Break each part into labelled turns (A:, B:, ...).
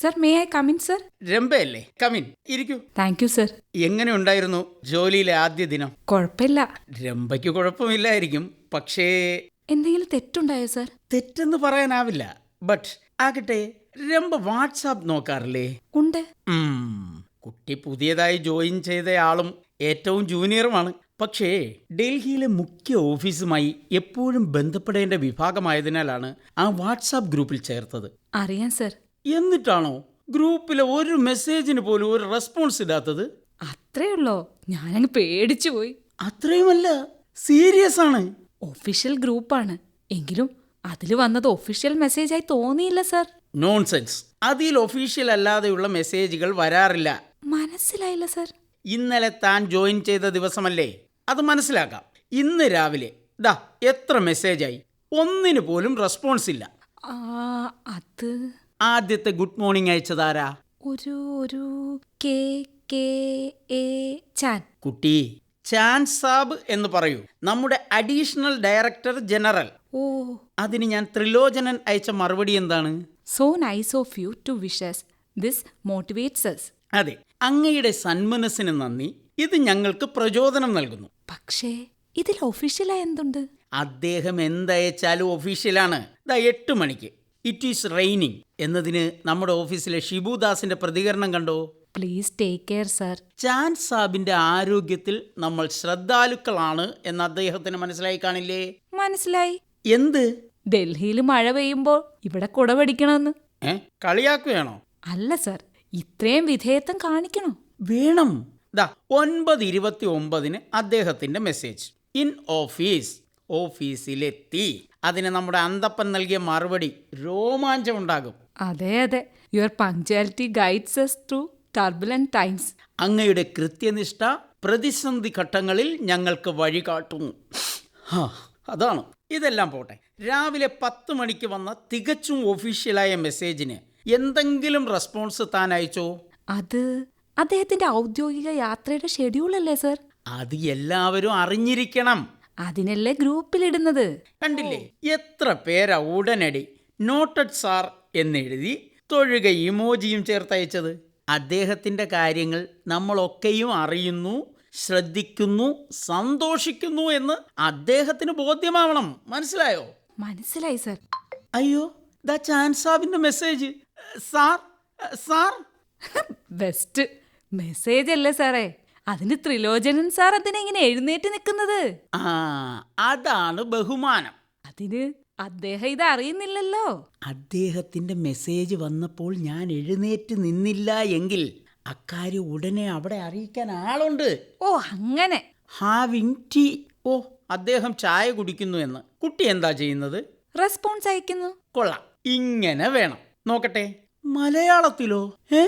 A: Sir may I come in sir
B: രംഭയല്ലേ come in ഇരിക്കൂ.
A: Thank you sir
B: എങ്ങനെ ഉണ്ടായിരുന്നു ജോലിയിലെ ആദ്യ ദിനം?
A: കുഴപ്പമില്ല.
B: രംഭയ്ക്ക് കുഴപ്പമില്ലായിരിക്കും. പക്ഷേ
A: എന്തെങ്കിലും തെറ്റുണ്ടായോ സർ
B: തെറ്റെന്ന് പറയാനാവില്ല. ബട്ട് ആകട്ടെ രംഭ വാട്സാപ്പ് നോക്കാറില്ലേ?
A: ഉണ്ട്.
B: കുട്ടി പുതിയതായി ജോയിൻ ചെയ്തയാളും ഏറ്റവും ജൂനിയറുമാണ് പക്ഷേ ഡൽഹിയിലെ മുഖ്യ ഓഫീസുമായി എപ്പോഴും ബന്ധപ്പെടേണ്ട വിഭാഗമായതിനാലാണ് ആ വാട്സാപ്പ് ഗ്രൂപ്പിൽ ചേർത്തത്.
A: അറിയാം സർ
B: എന്നിട്ടാണോ ഗ്രൂപ്പിലെ ഒരു മെസ്സേജിന് പോലും ഒരു റെസ്പോൺസ് ഇല്ലാത്തത്
A: അത്രേ ഉള്ളോ അങ്ങ് പേടിച്ചു പോയി
B: അത്രയുമല്ല സീരിയസ് ആണ്.
A: ഒഫീഷ്യൽ ഗ്രൂപ്പാണ്. എങ്കിലും അതിൽ വന്നത് ഒഫീഷ്യൽ മെസ്സേജ് ആയി തോന്നിയില്ല സർ
B: നോൺസെൻസ് അതിൽ ഒഫീഷ്യൽ അല്ലാതെയുള്ള മെസ്സേജുകൾ വരാറില്ല.
A: മനസ്സിലായില്ല സർ
B: ഇന്നലെ താൻ ജോയിൻ ചെയ്ത ദിവസമല്ലേ? അത് മനസ്സിലാക്കാം. ഇന്ന് രാവിലെ ദാ എത്ര മെസ്സേജായി ഒന്നിനു പോലും റെസ്പോൺസ് ഇല്ല.
A: ആ അത്
B: ആദ്യത്തെ ഗുഡ് മോർണിംഗ് അയച്ചതാരാ?
A: ഒരു ഒരു കെ കെ എ ചാൻ.
B: കുട്ടി ചാൻ സാബ് എന്ന് പറയൂ. നമ്മുടെ അഡീഷണൽ ഡയറക്ടർ ജനറൽ.
A: ഓ.
B: അതിന് ഞാൻ ത്രിലോചനൻ അയച്ച മറുപടി എന്താണ്?
A: So nice of you to wishes this motivates us
B: അതെ അങ്ങയുടെ സന്മനസ്സിന് നന്ദി. ഇത് ഞങ്ങൾക്ക് പ്രചോദനം നൽകുന്നു.
A: പക്ഷേ ഇതിൽ ഒഫീഷ്യലായി എന്തുണ്ട്?
B: അദ്ദേഹം എന്തയച്ചാലും ഒഫീഷ്യലാണ് ദ എട്ട് മണിക്ക്. ഇറ്റ് ഈസ് റെയിനിങ് എന്നതിന് നമ്മുടെ ഓഫീസിലെ ഷിബുദാസിന്റെ പ്രതികരണം കണ്ടോ?
A: Please take care sir
B: Chan സാബിന്റെ ആരോഗ്യത്തിൽ നമ്മൾ ശ്രദ്ധാലുക്കളാണ് എന്ന് അദ്ദേഹത്തിന് മനസ്സിലായി കാണില്ലേ?
A: മനസ്സിലായി.
B: എന്ത്?
A: ഡൽഹിയിൽ മഴ പെയ്യുമ്പോൾ ഇവിടെ കുട പിടിക്കണമെന്ന്
B: ഏ? കളിയാക്കുകയാണോ?
A: അല്ല സർ ഇത്രയും വിധേയത്വം കാണിക്കണോ?
B: വേണം. ദാ ഒൻപത് ഇരുപത്തി ഒമ്പതിന് അദ്ദേഹത്തിന്റെ മെസ്സേജ് ഇൻ ഓഫീസ് ഓഫീസിലെത്തി. അതിന് നമ്മുടെ അന്തപ്പൻ നൽകിയ മറുപടി രോമാഞ്ചം ഉണ്ടാകും
A: അതെ അതെ. Your punctuality guides us to turbulent times
B: അങ്ങയുടെ കൃത്യനിഷ്ഠ പ്രതിസന്ധി ഘട്ടങ്ങളിൽ ഞങ്ങൾക്ക് വഴികാട്ടുന്നു ഹാ, അതാണ്. ഇതെല്ലാം പോട്ടെ. രാവിലെ പത്ത് മണിക്ക് വന്ന തികച്ചും ഒഫീഷ്യലായ മെസ്സേജിന് എന്തെങ്കിലും റെസ്പോൺസ് താൻ അയച്ചോ?
A: അത് അദ്ദേഹത്തിന്റെ ഔദ്യോഗിക യാത്രയുടെ ഷെഡ്യൂൾ അല്ലേ സർ?
B: അത് എല്ലാവരും അറിഞ്ഞിരിക്കണം.
A: അതിനല്ലേ ഗ്രൂപ്പിലിടുന്നത്?
B: കണ്ടില്ലേ? എത്ര പേരാ ഉടനടി നോട്ടഡ് സാർ എന്നെഴുതി തൊഴുക ഇമോജിയും ചേർത്തയച്ചത്? അദ്ദേഹത്തിന്റെ കാര്യങ്ങൾ നമ്മളൊക്കെയും അറിയുന്നു ശ്രദ്ധിക്കുന്നു സന്തോഷിക്കുന്നു എന്ന് അദ്ദേഹത്തിന് ബോധ്യമാവണം. മനസ്സിലായോ?
A: മനസ്സിലായി സർ.
B: അയ്യോ the ചാൻസാബിന്റെ message. Sir sir.
A: Best. Message അല്ലേ സാറേ. അതിന് ത്രിലോചനൻ സാർ അതിനെങ്ങനെ എഴുന്നേറ്റ് നിൽക്കുന്നത്?
B: ആ അതാണ് ബഹുമാനം.
A: അതിന് അദ്ദേഹം ഇത് അറിയുന്നില്ലല്ലോ.
B: അദ്ദേഹത്തിന്റെ മെസ്സേജ് വന്നപ്പോൾ ഞാൻ എഴുന്നേറ്റ് നിന്നില്ല എങ്കിൽ അക്കാര്യം ഉടനെ അവിടെ അറിയിക്കാൻ ആളുണ്ട്.
A: ഓ അങ്ങനെ.
B: ഹാവിങ് ടീ ഓ അദ്ദേഹം ചായ കുടിക്കുന്നു എന്ന്. കുട്ടി എന്താ ചെയ്യുന്നത്?
A: റെസ്പോൺസ് അയക്കുന്നു
B: കൊള്ളാം. ഇങ്ങനെ വേണം. നോക്കട്ടെ. മലയാളത്തിലോ? ഏ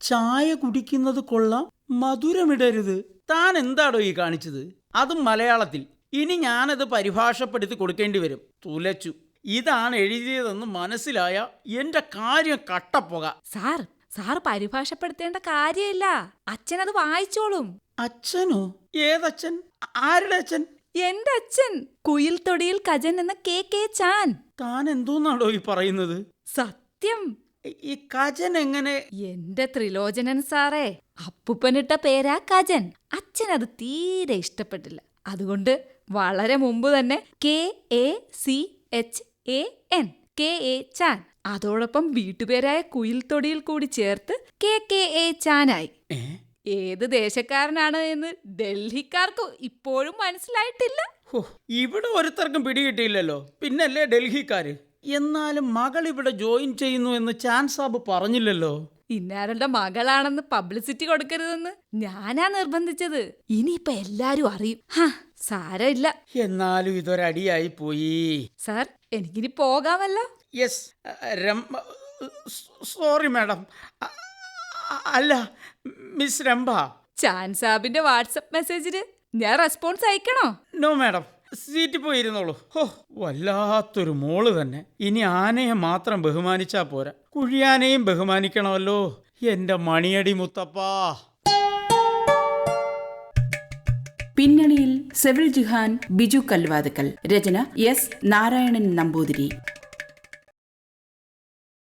B: ചായ കുടിക്കുന്നത് കൊള്ളാം. മധുരമിടരുത്. താൻ എന്താടോ ഈ കാണിച്ചത്? അതും മലയാളത്തിൽ. ഇനി ഞാനത് പരിഭാഷപ്പെടുത്തി കൊടുക്കേണ്ടി വരും. തുലച്ചു. ഇതാണ് എഴുതിയതെന്ന് മനസ്സിലായ എന്റെ കാര്യം കട്ടപ്പുക.
A: സാർ സാർ പരിഭാഷപ്പെടുത്തേണ്ട കാര്യമില്ല. അച്ഛൻ അത് വായിച്ചോളും.
B: അച്ഛനോ? ഏതച്ഛൻ? ആരുടെ അച്ഛൻ?
A: എന്റെ അച്ഛൻ. കുയിൽ തൊടിയിൽ കജൻ എന്ന കെ കെ ചാൻ.
B: താൻ എന്തോന്നാണോ ഈ പറയുന്നത്?
A: സത്യം.
B: ഈ കജൻ എങ്ങനെ?
A: എന്റെ ത്രിലോചനൻ സാറേ അപ്പുപ്പനിട്ട പേരാ കജൻ. അച്ഛൻ അത് തീരെ ഇഷ്ടപ്പെട്ടില്ല. അതുകൊണ്ട് വളരെ മുമ്പ് തന്നെ K A C H A N K A Chan. അതോടൊപ്പം വീട്ടുപേരായ കുയിൽ തൊടിയിൽ കൂടി ചേർത്ത് കെ കെ എ ചാനായി. ഏത് ദേശക്കാരനാണ് എന്ന് ഡൽഹിക്കാർക്ക് ഇപ്പോഴും മനസ്സിലായിട്ടില്ല.
B: ഇവിടെ ഒരുത്തർക്കും പിടികിട്ടിയില്ലല്ലോ. പിന്നല്ലേ ഡൽഹിക്കാര്? എന്നാലും മകൾ ഇവിടെ ജോയിൻ ചെയ്യുന്നു എന്ന് ചാൻ സാബ് പറഞ്ഞില്ലല്ലോ.
A: ഇന്നാരുടെ മകളാണെന്ന് പബ്ലിസിറ്റി കൊടുക്കരുതെന്ന് ഞാനാ നിർബന്ധിച്ചത്. ഇനിയിപ്പൊ എല്ലാരും അറിയും. സാരമില്ല.
B: എന്നാലും ഇതൊരടിയായി പോയി.
A: സാർ എനിക്കിനി പോകാമല്ലോ.
B: Yes sorry madam. അല്ല മിസ് രംഭ.
A: ചാൻ സാബിന്റെ വാട്സപ്പ് മെസ്സേജിന് ഞാൻ റെസ്പോൺസ് അയക്കണോ?
B: No madam. സീറ്റിൽ പോയി ഇരുന്നോളൂ ഹോ വല്ലാത്തൊരു മോൾ തന്നെ. ഇനി ആനയെ മാത്രം ബഹുമാനിച്ചാ പോരാ. കുഴിയാനയും ബഹുമാനിക്കണമല്ലോ. എന്റെ മണിയടി മുത്തപ്പാ.
C: പിന്നണിയിൽ സെവിൽ ജുഹാൻ ബിജു കൽവാതുക്കൽ. രചന എസ് നാരായണൻ നമ്പൂതിരി.